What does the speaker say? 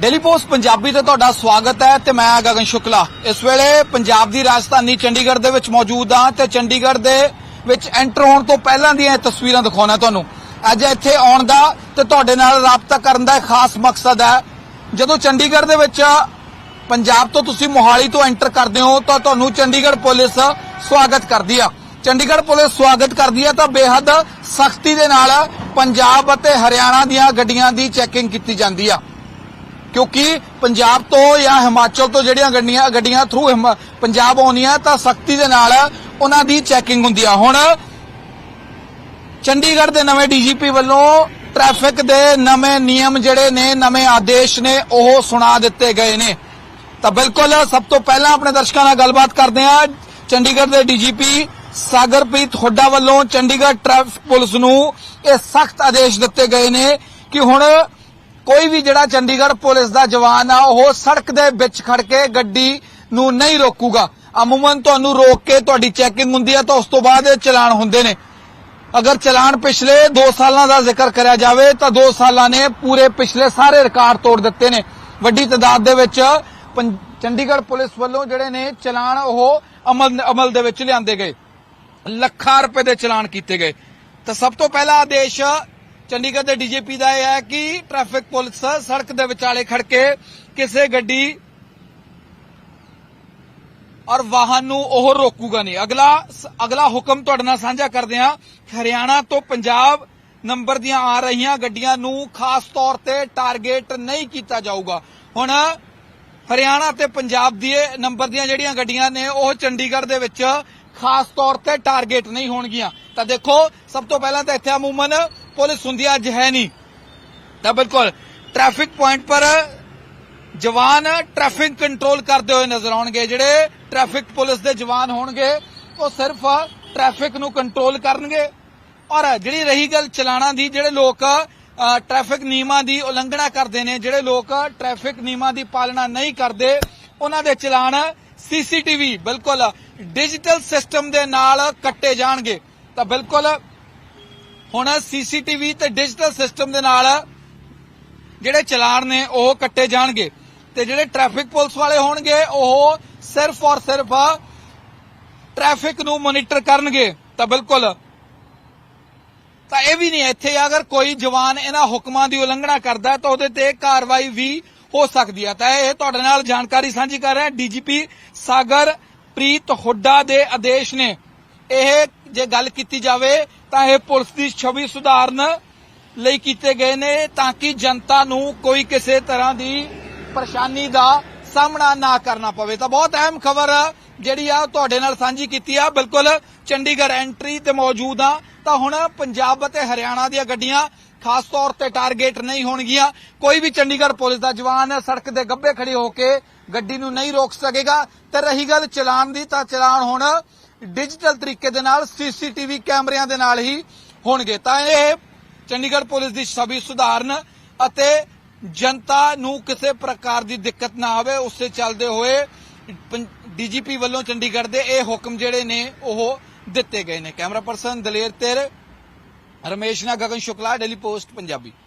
Daily post Punjabi ਤੇ ਤੁਹਾਡਾ ਸਵਾਗਤ ਹੈ ਤੇ ਮੈਂ ਗਗਨ ਸ਼ੁਕਲਾ। ਇਸ ਵੇਲੇ ਪੰਜਾਬ ਦੀ ਰਾਜਧਾਨੀ ਚੰਡੀਗੜ੍ਹ ਦੇ ਵਿੱਚ ਮੌਜੂਦ ਹਾਂ ਤੇ ਚੰਡੀਗੜ੍ਹ ਦੇ ਵਿੱਚ ਐਂਟਰ ਹੋਣ ਤੋਂ ਪਹਿਲਾਂ ਦੀਆਂ ਇਹ ਤਸਵੀਰਾਂ ਦਿਖਾਉਣਾ ਤੁਹਾਨੂੰ। ਅੱਜ ਇੱਥੇ ਆਉਣ ਦਾ ਤੇ ਤੁਹਾਡੇ ਨਾਲ ਰਾਬਤਾ ਕਰਨ ਦਾ ਖਾਸ ਮਕਸਦ ਹੈ। ਜਦੋਂ ਚੰਡੀਗੜ੍ਹ ਦੇ ਵਿੱਚ ਪੰਜਾਬ ਤੋਂ ਤੁਸੀਂ ਮੋਹਾਲੀ ਤੋਂ ਐਂਟਰ ਕਰਦੇ ਹੋ ਤਾਂ ਤੁਹਾਨੂੰ ਚੰਡੀਗੜ੍ਹ ਪੁਲਿਸ ਸਵਾਗਤ ਕਰਦੀ ਆ। ਚੰਡੀਗੜ੍ਹ ਪੁਲਿਸ ਸਵਾਗਤ ਕਰਦੀ ਆ ਤਾਂ ਬੇਹੱਦ ਸਖਤੀ ਦੇ ਨਾਲ ਪੰਜਾਬ ਅਤੇ ਹਰਿਆਣਾ ਦੀਆਂ ਗੱਡੀਆਂ ਦੀ ਚੈਕਿੰਗ ਕੀਤੀ ਜਾਂਦੀ ਆ। ਕਿਉਂਕਿ ਪੰਜਾਬ ਤੋਂ ਜਾਂ ਹਿਮਾਚਲ ਤੋਂ ਜਿਹੜੀਆਂ ਗੱਡੀਆਂ ਗੱਡੀਆਂ ਥਰੂ ਪੰਜਾਬ ਆਉਂਦੀਆਂ, ਤਾਂ ਸਖਤੀ ਦੇ ਨਾਲ ਉਹਨਾਂ ਦੀ ਚੈਕਿੰਗ ਹੁੰਦੀ ਆ। ਹੁਣ ਚੰਡੀਗੜ੍ਹ ਦੇ ਨਵੇਂ ਡੀਜੀਪੀ ਵੱਲੋਂ ਟ੍ਰੈਫਿਕ ਦੇ ਨਵੇਂ ਨਿਯਮ ਜਿਹੜੇ ਨੇ, ਨਵੇਂ ਆਦੇਸ਼ ਨੇ, ਉਹ ਸੁਣਾ ਦਿੱਤੇ ਗਏ ਨੇ। ਤਾਂ ਬਿਲਕੁਲ ਸਭ ਤੋਂ ਪਹਿਲਾਂ ਆਪਣੇ ਦਰਸ਼ਕਾਂ ਨਾਲ ਗੱਲਬਾਤ ਕਰਦੇ ਹਾਂ। ਚੰਡੀਗੜ੍ਹ ਦੇ ਡੀਜੀਪੀ ਸਾਗਰਪ੍ਰੀਤ ਹੁੱਡਾ ਵੱਲੋਂ ਚੰਡੀਗੜ੍ਹ ਟ੍ਰੈਫਿਕ ਪੁਲਿਸ ਨੂੰ ਇਹ ਸਖਤ ਆਦੇਸ਼ ਦਿੱਤੇ ਗਏ ਨੇ ਕਿ ਹੁਣ ਕੋਈ ਵੀ ਜਿਹੜਾ ਚੰਡੀਗੜ੍ਹ ਪੁਲਿਸ ਦਾ ਜਵਾਨ ਆ, ਉਹ ਸੜਕ ਦੇ ਵਿੱਚ ਖੜ ਕੇ ਗੱਡੀ ਨੂੰ ਨਹੀਂ ਰੋਕੂਗਾ। ਅਮੂਮਨ ਤੁਹਾਨੂੰ ਰੋਕ ਕੇ ਤੁਹਾਡੀ ਚੈਕਿੰਗ ਹੁੰਦੀ ਹੈ ਤਾਂ ਉਸ ਤੋਂ ਬਾਅਦ ਚਲਾਨ ਹੁੰਦੇ ਨੇ। ਅਗਰ ਚਲਾਨ ਪਿਛਲੇ 2 ਸਾਲਾਂ ਦਾ ਜ਼ਿਕਰ ਕਰਿਆ ਜਾਵੇ, ਤਾਂ 2 ਸਾਲਾਂ ਨੇ ਪੂਰੇ ਪਿਛਲੇ ਸਾਰੇ ਰਿਕਾਰਡ ਤੋੜ ਦਿੱਤੇ ਨੇ। ਵੱਡੀ ਤਾਦਾਦ ਦੇ ਵਿੱਚ ਪੰ- ਚੰਡੀਗੜ੍ਹ ਪੁਲਿਸ ਵੱਲੋਂ ਜਿਹੜੇ ਨੇ ਚਲਾਨ ਉਹ ਅਮਲ ਅਮਲ ਦੇ ਵਿੱਚ ਲਿਆਂਦੇ ਗਏ। ਲੱਖਾਂ ਰੁਪਏ ਦੇ ਚਲਾਨ ਕੀਤੇ ਗਏ। ਤਾਂ ਸਭ ਤੋਂ ਪਹਿਲਾ ਆਦੇਸ਼ ਚੰਡੀਗੜ੍ਹ ਦੇ ਡੀਜੀਪੀ ਦਾ ਇਹ ਹੈ ਕਿ ਟ੍ਰੈਫਿਕ ਪੁਲਿਸ ਸੜਕ ਦੇ ਵਿਚਾਲੇ ਖੜ ਕੇ ਕਿਸੇ ਗੱਡੀ ਔਰ ਵਾਹਨ ਨੂੰ ਉਹ ਰੋਕੂਗਾ ਨਹੀਂ। ਅਗਲਾ ਅਗਲਾ ਹੁਕਮ ਤੁਹਾਡੇ ਨਾਲ ਸਾਂਝਾ ਕਰਦੇ ਹਾਂ। ਹਰਿਆਣਾ ਤੋਂ ਪੰਜਾਬ ਨੰਬਰ ਦੀਆਂ ਆ ਰਹੀਆਂ ਗੱਡੀਆਂ ਨੂੰ ਖਾਸ ਤੌਰ ਤੇ ਟਾਰਗੇਟ ਨਹੀਂ ਕੀਤਾ ਜਾਊਗਾ। ਹੁਣ ਹਰਿਆਣਾ ਤੇ ਪੰਜਾਬ ਦੀ ਨੰਬਰ ਦੀਆਂ ਜਿਹੜੀਆਂ ਗੱਡੀਆਂ ਨੇ, ਉਹ ਚੰਡੀਗੜ੍ਹ ਦੇ ਵਿੱਚ ਖਾਸ ਤੌਰ ਤੇ ਟਾਰਗੇਟ ਨਹੀਂ ਹੋਣਗੀਆਂ। ਤਾਂ ਦੇਖੋ, ਸਭ ਤੋਂ ਪਹਿਲਾਂ ਤਾਂ ਇੱਥੇ ਅਮੂਮਨ ਪੁਲਿਸ ਹੁੰਦੀ ਅੱਜ ਹੈ ਨਹੀਂ। ਤਾਂ ਬਿਲਕੁਲ ਟ੍ਰੈਫਿਕ ਪੁਆਇੰਟ ਪਰ ਜਵਾਨ ਟ੍ਰੈਫਿਕ ਕੰਟਰੋਲ ਕਰਦੇ ਹੋਏ ਨਜ਼ਰ ਆਉਣਗੇ। ਜਿਹੜੇ ਟ੍ਰੈਫਿਕ ਪੁਲਿਸ ਦੇ ਜਵਾਨ ਹੋਣਗੇ, ਉਹ ਸਿਰਫ ਟ੍ਰੈਫਿਕ ਨੂੰ ਕੰਟਰੋਲ ਕਰਨਗੇ। ਔਰ ਜਿਹੜੀ ਰਹੀ ਗੱਲ ਚਲਾਣਾ ਦੀ, ਜਿਹੜੇ ਲੋਕ ਟ੍ਰੈਫਿਕ ਨਿਯਮਾਂ ਦੀ ਉਲੰਘਣਾ ਕਰਦੇ ਨੇ, ਜਿਹੜੇ ਲੋਕ ਟ੍ਰੈਫਿਕ ਨਿਯਮਾਂ ਦੀ ਪਾਲਣਾ ਨਹੀਂ ਕਰਦੇ, ਉਹਨਾਂ ਦੇ ਚਲਾਨ ਸੀਸੀਟੀਵੀ ਬਿਲਕੁਲ ਡਿਜੀਟਲ ਸਿਸਟਮ ਦੇ ਨਾਲ ਕੱਟੇ ਜਾਣਗੇ। ਤਾਂ ਬਿਲਕੁਲ ਹੁਣ ਸੀਸੀਟੀਵੀ ਤੇ ਡਿਜੀਟਲ ਸਿਸਟਮ ਦੇ ਨਾਲ ਜਿਹੜੇ ਚਲਾਨ ਨੇ ਉਹ ਕੱਟੇ ਜਾਣਗੇ ਤੇ ਜਿਹੜੇ ਟ੍ਰੈਫਿਕ ਪੁਲਿਸ ਵਾਲੇ ਹੋਣਗੇ, ਉਹ ਸਿਰਫ ਔਰ ਸਿਰਫ ਟ੍ਰੈਫਿਕ ਨੂੰ ਮੋਨੀਟਰ ਕਰਨਗੇ। ਤਾਂ ਬਿਲਕੁਲ। ਤਾਂ ਇਹ ਵੀ ਨਹੀਂ ਇੱਥੇ ਅਗਰ ਕੋਈ ਜਵਾਨ ਇਹਨਾਂ ਹੁਕਮਾਂ ਦੀ ਉਲੰਘਣਾ ਕਰਦਾ ਤਾਂ ਉਹਦੇ ਤੇ ਕਾਰਵਾਈ ਵੀ ਹੋ ਸਕਦੀ ਹੈ। ਤਾਂ ਇਹ ਤੁਹਾਡੇ ਨਾਲ ਜਾਣਕਾਰੀ ਸਾਂਝੀ ਕਰ ਰਿਹਾ ਡੀਜੀਪੀ ਸਾਗਰ ਪ੍ਰੀਤ ਹੁੱਡਾ ਦੇ ਆਦੇਸ਼ ਨੇ। ਇਹ ਜੇ ਗੱਲ ਕੀਤੀ ਜਾਵੇ ਤਾਂ ਇਹ ਪੁਲਿਸ ਦੀ ਛਵੀ ਸੁਧਾਰਨ ਲਈ ਕੀਤੇ ਗਏ ਨੇ ਤਾਂ ਕਿ ਜਨਤਾ ਨੂੰ ਕੋਈ ਕਿਸੇ ਤਰ੍ਹਾਂ ਦੀ ਪਰੇਸ਼ਾਨੀ ਦਾ ਸਾਹਮਣਾ ਨਾ ਕਰਨਾ ਪਵੇ। ਤਾਂ ਬਹੁਤ ਅਹਿਮ ਖਬਰ ਜਿਹੜੀ ਆ ਤੁਹਾਡੇ ਨਾਲ ਸਾਂਝੀ ਕੀਤੀ ਆ। ਬਿਲਕੁਲ ਚੰਡੀਗੜ੍ਹ ਐਂਟਰੀ ਤੇ ਮੌਜੂਦ ਆ। ਤਾਂ ਹੁਣ ਪੰਜਾਬ ਅਤੇ ਹਰਿਆਣਾ ਦੀਆਂ ਗੱਡੀਆਂ ਖਾਸ ਤੌਰ ਤੇ ਟਾਰਗੇਟ ਨਹੀਂ ਹੋਣਗੀਆਂ। ਕੋਈ ਵੀ ਚੰਡੀਗੜ੍ਹ ਪੁਲਿਸ ਦਾ ਜਵਾਨ ਸੜਕ ਦੇ ਗੱਭੇ ਖੜੇ ਹੋ ਕੇ ਗੱਡੀ ਨੂੰ ਨਹੀਂ ਰੋਕ ਸਕੇਗਾ। ਤੇ ਰਹੀ ਗੱਲ ਚਲਾਨ ਦੀ, ਤਾਂ ਚਲਾਨ ਹੁਣ ਡਿਜੀਟਲ ਤਰੀਕੇ ਦੇ ਨਾਲ, ਸੀਸੀਟੀਵੀ ਕੈਮਰਿਆਂ ਦੇ ਨਾਲ ਹੀ ਹੋਣਗੇ। ਤਾਂ ਇਹ ਚੰਡੀਗੜ੍ਹ ਪੁਲਿਸ ਦੀ ਛਵੀ ਸੁਧਾਰਨ ਅਤੇ ਜਨਤਾ ਨੂੰ ਕਿਸੇ ਪ੍ਰਕਾਰ ਦੀ ਦਿੱਕਤ ਨਾ ਆਵੇ, ਉਸੇ ਚੱਲਦੇ ਹੋਏ ਡੀਜੀਪੀ ਵੱਲੋਂ ਚੰਡੀਗੜ੍ਹ ਦੇ ਇਹ ਹੁਕਮ ਜਿਹੜੇ ਨੇ, ਉਹ ਦਿੱਤੇ ਗਏ ਨੇ। ਕੈਮਰਾ ਪਰਸਨ ਦਲੇਰ ਤੇਰ, ਰਮੇਸ਼ ਨਾ ਗਗਨ ਸ਼ੁਕਲਾ, ਡੇਲੀ ਪੋਸਟ, ਪੰਜਾਬੀ।